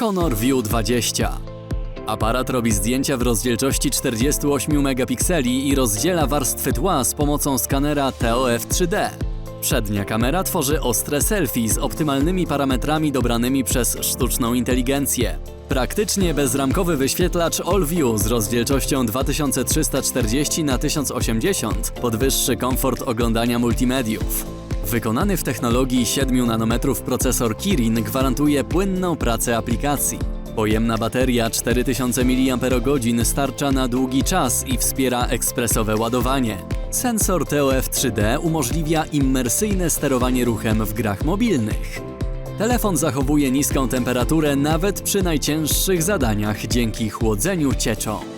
Honor View 20. Aparat robi zdjęcia w rozdzielczości 48 megapikseli i rozdziela warstwy tła z pomocą skanera TOF 3D. Przednia kamera tworzy ostre selfie z optymalnymi parametrami dobranymi przez sztuczną inteligencję. Praktycznie bezramkowy wyświetlacz AllView z rozdzielczością 2340 na 1080 podwyższy komfort oglądania multimediów. Wykonany w technologii 7 nanometrów procesor Kirin gwarantuje płynną pracę aplikacji. Pojemna bateria 4000 mAh starcza na długi czas i wspiera ekspresowe ładowanie. Sensor TOF 3D umożliwia immersyjne sterowanie ruchem w grach mobilnych. Telefon zachowuje niską temperaturę nawet przy najcięższych zadaniach dzięki chłodzeniu cieczą.